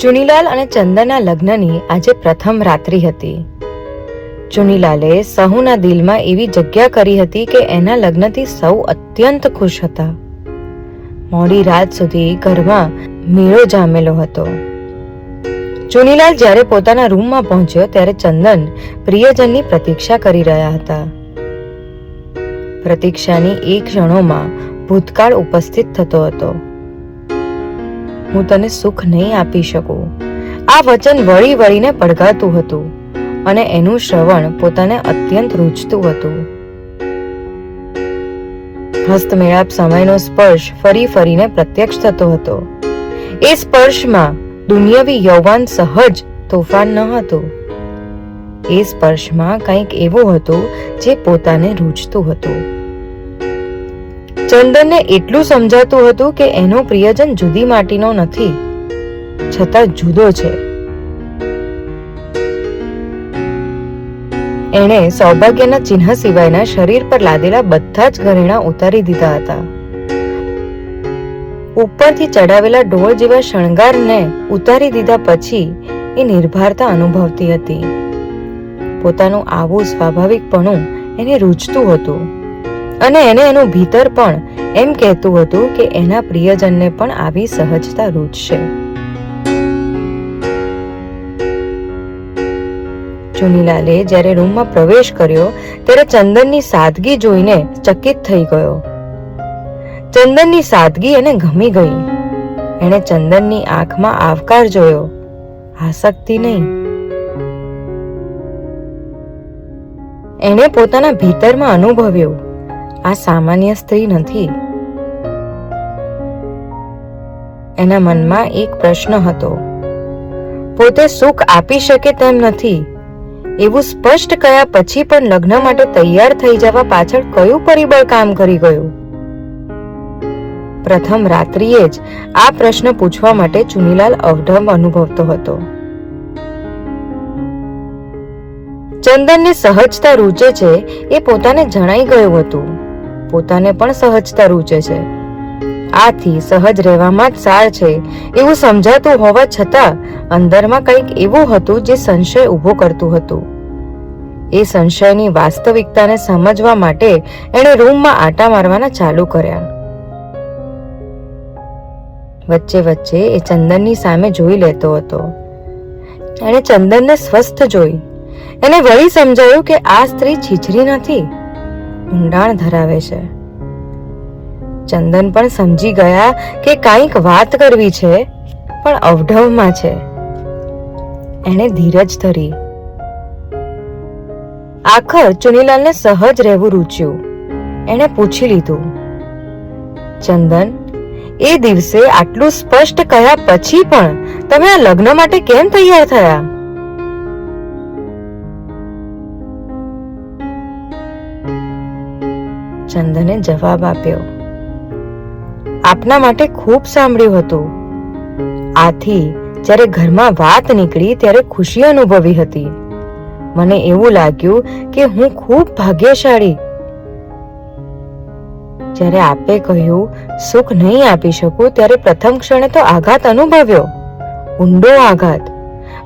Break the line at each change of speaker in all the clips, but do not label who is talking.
ચુનીલાલ અને ચંદનના લગ્નની આજે પ્રથમ રાત્રિ હતી. ચુનીલાલે સહુના દિલમાં એવી જગ્યા કરી હતી કે એના લગ્નથી સૌ અત્યંત ખુશ હતા. મોડી રાત સુધી ઘરમાં મેળો જામેલો હતો. ચુનીલાલ જ્યારે પોતાના રૂમમાં પહોંચ્યો ત્યારે ચંદન પ્રિયજનની પ્રતીક્ષા કરી રહ્યા હતા. પ્રતીક્ષાની એ ક્ષણોમાં ભૂતકાળ ઉપસ્થિત થતો હતો. હું તને સુખ નહીં આપી શકું. આ વચન વળી વળીને પડઘાતું હતું અને એનું શ્રવણ પોતાને અત્યંત રૂચતું હતું. હસ્તમેળાપ સમયનો સ્પર્શ ફરી ફરીને પ્રત્યક્ષ થતો હતો. એ સ્પર્શમાં દુનિયાવી યૌવન સહજ તોફાન ન હતું. એ સ્પર્શમાં કંઈક એવું હતું જે પોતાને રૂચતું હતું. ચંદનને એટલું સમજાતું હતું કે એનો પ્રિયજન જુદી માટીનો નથી, છતાં જુદો છે. એણે સૌભાગ્યના ચિહ્ન સિવાયના શરીર પર લાદેલા બધા જ ઘરેણા ઉતારી દીધા હતા. ઉપરથી ચડાવેલા ઢોળ જેવા શણગારને ઉતારી દીધા પછી એ નિર્ભરતા અનુભવતી હતી. પોતાનું આવું સ્વાભાવિકપણું એને રૂચતું હતું. અને એને એનું ભીતર પણ એમ કહેતું હતું કે એના પ્રિયજનને પણ આવી સહજતા રૂચશે. ચુનીલાલે જ્યારે રૂમમાં પ્રવેશ કર્યો, ત્યારે ચંદનની સાદગી જોઈને ચકિત થઈ ગયો. ચંદનની સાદગી એને ગમી ગઈ. એણે ચંદનની આંખમાં આવકાર જોયો. આસક્તિ નહીં. એણે પોતાના ભીતરમાં અનુભવ્યું. આ સામાન્ય સ્ત્રી નથી. એના મનમાં એક પ્રશ્ન હતો. પોતે સુખ આપી શકે તેમ નથી. એવું સ્પષ્ટ કયા પછી પણ લગ્ન માટે તૈયાર થઈ જવા પાછળ કયું પરિબળ કામ કરી ગયું? પ્રથમ રાત્રિએ જ આ પ્રશ્ન પૂછવા માટે ચુનીલાલ અવઢમ અનુભવતો હતો. ચંદનને સહજતા રૂચે છે એ પોતાને જણાઈ ગયું હતું. પોતાને પણ સહજતા રૂચે છે. આથી સહજ રહેવામાં જ સાર છે. એવું સમજાતું હોવા છતાં અંદરમાં કંઈક એવું હતું જે સંશય ઊભો કરતું હતું. એ સંશયની વાસ્તવિકતાને સમજવા માટે એણે રૂમમાં આટા મારવાના ચાલુ કર્યા. વચ્ચે વચ્ચે એ ચંદનની સામે જોઈ લેતો હતો. એણે ચંદનને સ્વસ્થ જોઈ. એને વળી સમજાયું કે આ સ્ત્રી છીછરી નથી. ઊંડાણ ધરાવે છે. ચંદન પણ સમજી ગયા કે કાંઈક વાત કરવી છે, પણ અવઢવમાં છે. એણે ધીરજ ધરી. આખર ચુનીલાલને સહજ રહેવું રૂચ્યું. એણે પૂછી લીધું, ચંદન, એ દિવસે આટલું સ્પષ્ટ કહ્યા પછી પણ તમે આ લગ્ન માટે કેમ તૈયાર થયા? ચંદને જવાબ આપ્યો. આપના માટે ખૂબ સાંભળ્યું હતું. આથી જ્યારે ઘરમાં વાત નીકળી ત્યારે ખુશી અનુભવી હતી. મને એવું લાગ્યું કે હું ખૂબ ભાગ્યશાળી. જ્યારે આપે કહ્યું, સુખ નહીં આપી શકું, ત્યારે પ્રથમ ક્ષણે તો આઘાત અનુભવ્યો. ઊંડો આઘાત.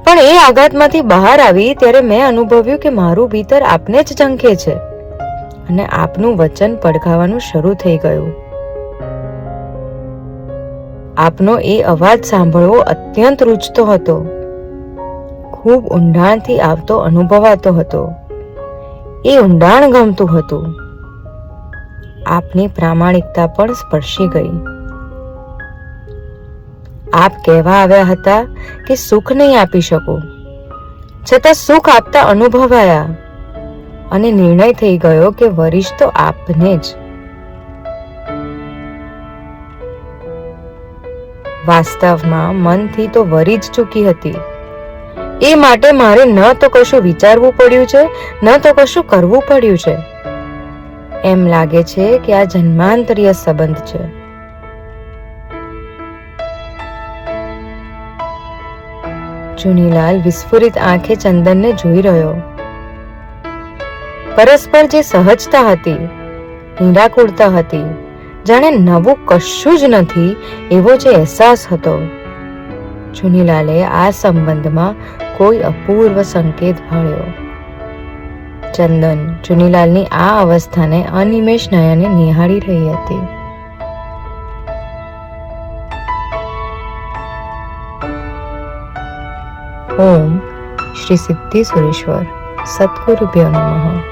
પણ એ આઘાતમાંથી બહાર આવી ત્યારે મેં અનુભવ્યું કે મારું ભીતર આપને જ ઝંખે છે. અને આપનું વચન પડઘાવાનું શરૂ થઈ ગયું. આપનો એ અવાજ સાંભળવો અત્યંત રૂચતો હતો. ખૂબ ઊંડાણથી આવતો અનુભવાતો હતો. એ ઊંડાણ ગમતું હતું. આપની પ્રામાણિકતા પણ સ્પર્શી ગઈ. આપ કહેવા આવ્યા હતા કે સુખ નહીં આપી શકું. છતાં સુખ આપતા અનુભવાયા. અને નિર્ણય થઈ ગયો કે વરિષ્ઠ તો આપને જ. વાસ્તવમાં મનથી તો વરી જ ચૂકી હતી. એ માટે મારે ન તો કશું વિચારવું પડ્યું છે, ન તો કશું કરવું પડ્યું છે. એમ લાગે છે કે આ જન્માંતરીય સંબંધ છે. ચુનીલાલ વિસ્ફુરિત આંખે ચંદનને જોઈ રહ્યો. પરસ્પર જે સહજતા હતી, નિરાકુળતા હતી, જાણે નવું કશું જ નથી એવો જે અહેસાસ હતો. ચુનીલાલે આ સંબંધમાં કોઈ અપૂર્વ સંકેત ભાળ્યો. ચંદન ચુનીલાલની આ અવસ્થાને અનિમેષ નયને નિહાળી રહી હતી. ઓમ શ્રી સિદ્ધિ સુરેશ્વર સદગુરુભ્યો નમઃ.